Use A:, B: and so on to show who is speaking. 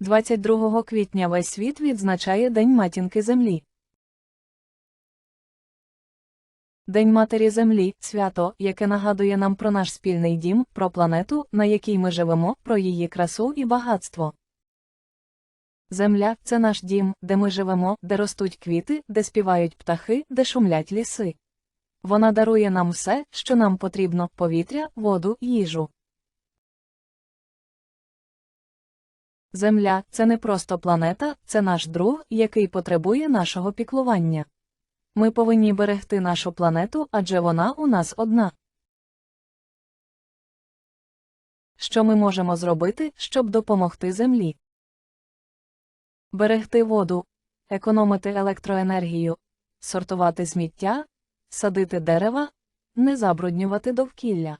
A: 22 квітня весь світ відзначає День матінки Землі. День Матері Землі свято, яке нагадує нам про наш спільний дім, про планету, на якій ми живемо, про її красу і багатство. Земля це наш дім, де ми живемо, де ростуть квіти, де співають птахи, де шумлять ліси. Вона дарує нам все, що нам потрібно повітря, воду, їжу. Земля це не просто планета, це наш друг, який потребує нашого піклування. Ми повинні берегти нашу планету, адже вона у нас одна. Що ми можемо зробити, щоб допомогти Землі? Берегти воду, економити електроенергію, сортувати сміття, садити дерева, не забруднювати довкілля.